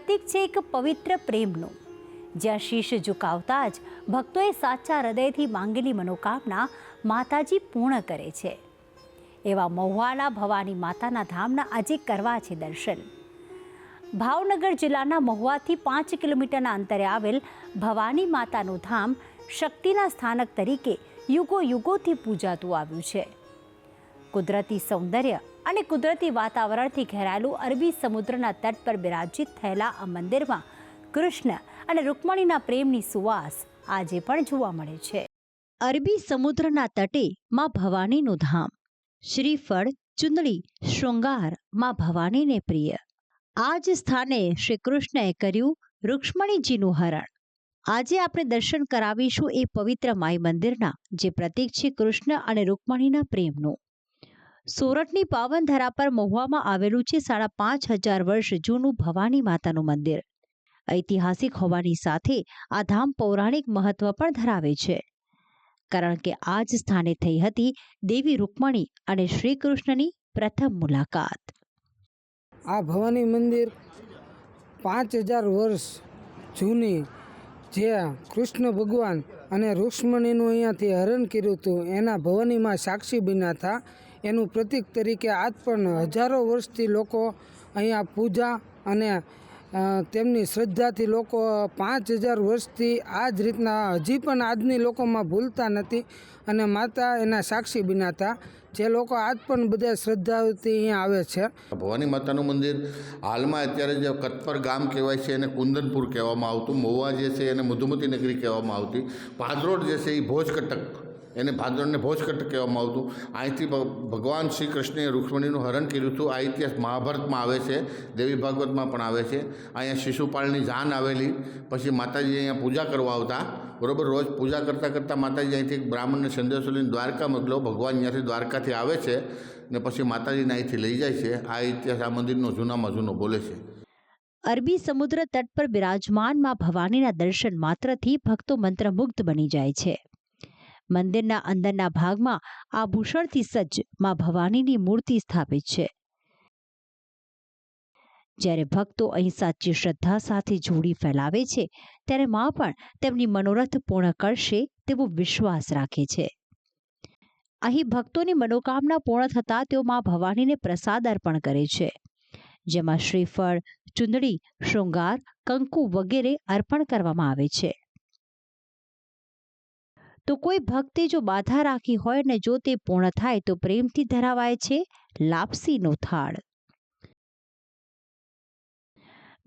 પ્રતીક છે એક પવિત્ર પ્રેમનું. જ્યાં શીશ ઝુકાવતા જ ભક્તોએ સાચા હૃદયથી માંગેલી મનોકામના માતાજી પૂર્ણ કરે છે. એવા મહુવાના ભવાની માતાના ધામના આજે કરવા છે દર્શન. ભાવનગર જિલ્લાના મહુવાથી પાંચ કિલોમીટરના અંતરે આવેલ ભવાની માતાનું ધામ શક્તિના સ્થાનક તરીકે યુગો યુગોથી પૂજાતું આવ્યું છે. કુદરતી સૌંદર્ય અને કુદરતી વાતાવરણથી ઘેરાયેલું અરબી સમુદ્રના તટ પર બિરાજિત થયેલા આ મંદિરમાં કૃષ્ણ અને રૂકમણીના પ્રેમની સુવાસ આજે પણ જોવા મળે છે. અરબી સમુદ્રના તટે માં ભવાનીનું ધામ. શ્રીફળ, ચુંદડી, શૃંગારમાં ભવાનીને પ્રિય. આ જ સ્થાને શ્રી કૃષ્ણએ કર્યું રૂક્ષ્મણીજીનું હરણ. આજે આપણે દર્શન કરાવીશું એ પવિત્ર માઈ મંદિરના જે પ્રતીક છે કૃષ્ણ અને રૂકમણીના પ્રેમનું. સોરઠની પાવનધરા પર મહુવામાં આવેલું છે સાડા પાંચ હજાર વર્ષ જૂનું ભવાની માતાનું મંદિર. ઐતિહાસિક હોવાની સાથે આ ધામ પૌરાણિક મહત્વ પણ ધરાવે છે. કારણ કે આ જ સ્થાને થઈ હતી દેવી રૂકમણી અને શ્રી કૃષ્ણની પ્રથમ મુલાકાત. આ ભવાની મંદિર પાંચ હજાર વર્ષ જૂની જે કૃષ્ણ ભગવાન અને રૂક્ષ્મણીનું અહીંયાથી હરણ કર્યું હતું, એના ભવાનીમાં સાક્ષી બન્યા હતા. એનું પ્રતીક તરીકે આજ પણ હજારો વર્ષથી લોકો અહીંયા પૂજા અને તેમની શ્રદ્ધાથી લોકો પાંચ હજાર વર્ષથી આ જ રીતના હજી પણ આજની લોકોમાં ભૂલતા નથી અને માતા એના સાક્ષી બિનાતા જે લોકો આજ પણ બધા શ્રદ્ધાથી અહીંયા આવે છે. ભવાની માતાનું મંદિર હાલમાં અત્યારે જે કતપર ગામ કહેવાય છે એને કુંદનપુર કહેવામાં આવતું, મહુવા જે છે એને મધુમતી નગરી કહેવામાં આવતી, પાદરોડ જે છે એ ભોજકટક એને ભાદરને ભોજકટ કહેવામાં આવતું. અહીંથી ભગવાન શ્રી કૃષ્ણએ રૂક્ષ્મણીનું હરણ કર્યું હતું. આ ઇતિહાસ મહાભારતમાં આવે છે. દેવી ભાગવતમાં પણ આવે છે. અહીંયા શિશુપાળની જાન આવેલી. પછી માતાજી અહીંયા પૂજા કરવા આવતા. બરાબર? રોજ પૂજા કરતાં કરતાં માતાજી અહીંથી એક બ્રાહ્મણને સંદેશો લઈને દ્વારકા મોકલો. ભગવાન અહીંયાથી દ્વારકાથી આવે છે ને પછી માતાજીને અહીંથી લઈ જાય છે. આ ઇતિહાસ આ મંદિરનો જૂનામાં જૂનો બોલે છે. અરબી સમુદ્ર તટ પર બિરાજમાનમાં ભવાનીના દર્શન માત્રથી ભક્તો મંત્રમુગ્ધ બની જાય છે. મંદિરના અંદરના ભાગમાં આભૂષણથી સજ્જ મા ભવાનીની મૂર્તિ સ્થાપિત છે. જ્યારે ભક્તો અહીં સાચી શ્રદ્ધા સાથે જોડી ફેલાવે છે, ત્યારે માં પણ તેમની મનોરથ પૂર્ણ કરશે તેવો વિશ્વાસ રાખે છે. અહીં ભક્તોની મનોકામના પૂર્ણ થતાં તેઓ મા ભવાનીને પ્રસાદ અર્પણ કરે છે. જેમાં શ્રીફળ, ચુંદડી, શૃંગાર, કંકુ વગેરે અર્પણ કરવામાં આવે છે. તો કોઈ ભક્તે જો બાધા રાખી હોય ને જો તે પૂર્ણ થાય તો પ્રેમથી ધરાવાય છે લાપસીનો થાળ.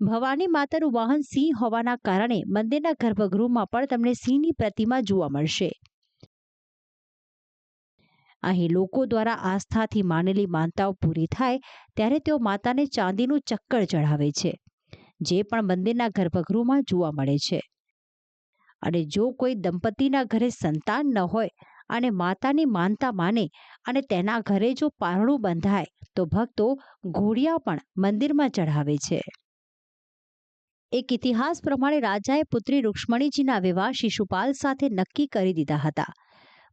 ભવાની માતાનું વાહન સિંહ હોવાના કારણે મંદિરના ગર્ભગૃહમાં પણ તમને સિંહની પ્રતિમા જોવા મળશે. અહીં લોકો દ્વારા આસ્થાથી માનેલી માનતાઓ પૂરી થાય ત્યારે તેઓ માતાને ચાંદીનું ચક્કર ચઢાવે છે, જે પણ મંદિરના ગર્ભગૃહમાં જોવા મળે છે. અને જો કોઈ દંપતીના ઘરે સંતાન ન હોય અને માતાની માનતા માને અને તેના ઘરે જો પારણું બંધાય, તો ભક્તો ઘોડિયા પણ મંદિરમાં ચઢાવે છે. એક ઇતિહાસ પ્રમાણે રાજાએ પુત્રી રૂક્ષ્મણીજીના વિવાહ શિશુપાલ સાથે નક્કી કરી દીધા હતા.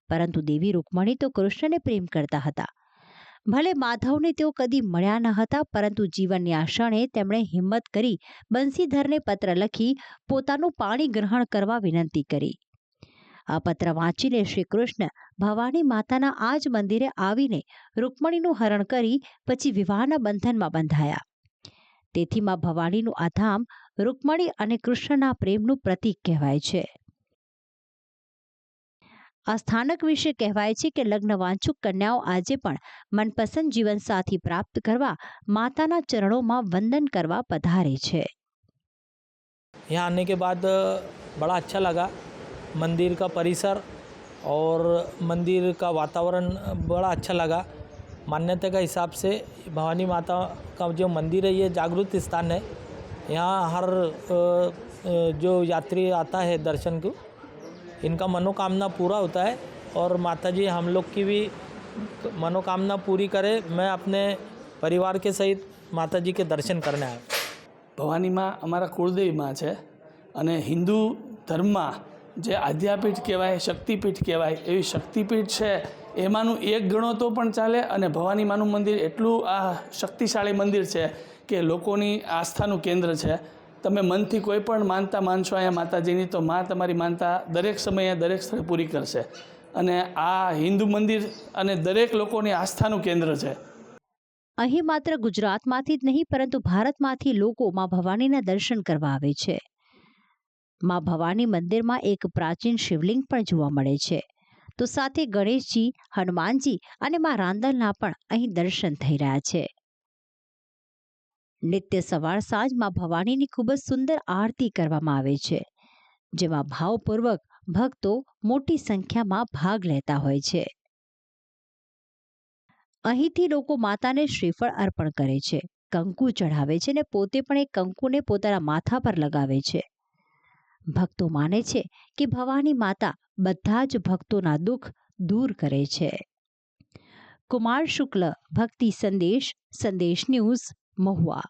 પરંતુ દેવી રૂકમણી તો કૃષ્ણને પ્રેમ કરતા હતા. ભલે માધવને તેઓ કદી મળ્યા ન હતા, પરંતુ જીવનની આ ક્ષણે તેમણે હિંમત કરી બંસીધરને પત્ર લખી પોતાનું પાણી ગ્રહણ કરવા વિનંતી કરી. આ પત્ર વાંચીને શ્રી કૃષ્ણ ભવાની માતાના આ જ મંદિરે આવીને રૂકમણીનું હરણ કરી પછી વિવાહના બંધનમાં બંધાયા. તેથી માં ભવાનીનું આ ધામ રૂકમણી અને કૃષ્ણના પ્રેમનું પ્રતીક કહેવાય છે. આ સ્થાનક વિશે કહેવાય છે કે લગ્ન વાંચુક કન્યાઓ આજે પણ મનપસંદ જીવનસાથી પ્રાપ્ત કરવા માતાના ચરણોમાં વંદન કરવા પધારે છે यहाँ आने के बाद बड़ा अच्छा लगा मंदिर का परिसर और मंदिर का वातावरण बड़ा अच्छा लगा मान्यता का हिसाब से भवानी माता का जो मंदिर है ये जागृत स्थान है यहाँ हर अ, अ, जो यात्री आता है दर्शन को इनका मनोकामना पूरा होता है और माता जी हम लोग की भी मनोकामना पूरी करे मैं अपने परिवार के सहित माता जी के दर्शन करने आया ભવાનીમાં અમારા કુળદેવીમાં છે અને હિન્દુ ધર્મમાં જે આધ્યાપીઠ કહેવાય શક્તિપીઠ કહેવાય એવી શક્તિપીઠ છે એમાંનું એક ગણો તો પણ ચાલે અને ભવાની માનું મંદિર એટલું આ શક્તિશાળી મંદિર છે કે લોકોની આસ્થાનું કેન્દ્ર છે તમે મનથી કોઈ પણ માનતા માનશો અહીંયા માતાજીની, તો માં તમારી માનતા દરેક સમયે દરેક સ્થળે પૂરી કરશે. અને આ હિન્દુ મંદિર અને દરેક લોકોની આસ્થાનું કેન્દ્ર છે. અહીં માત્ર ગુજરાતમાંથી જ નહીં, પરંતુ ભારતમાંથી લોકો માં ભવાનીના દર્શન કરવા આવે છે. માં ભવાની મંદિરમાં એક પ્રાચીન શિવલિંગ પણ જોવા મળે છે. તો સાથે ગણેશજી, હનુમાનજી અને માં રાંદલના પણ અહીં દર્શન થઈ રહ્યા છે. નિત્ય સવાર સાંજમાં ભવાનીની ખૂબ જ સુંદર આરતી કરવામાં આવે છે, જેમાં ભાવપૂર્વક ભક્તો મોટી સંખ્યામાં ભાગ લેતા હોય છે. અહીંથી લોકો માતાને શ્રીફળ અર્પણ કરે છે, કંકુ ચઢાવે છે અને પોતે પણ એ કંકુને પોતાના માથા પર લગાવે છે. ભક્તો માને છે કે ભવાની માતા બધા જ ભક્તોના દુઃખ દૂર કરે છે. કુમાર શુક્લ ભક્તિ સંદેશ સંદેશ ન્યૂઝ مهو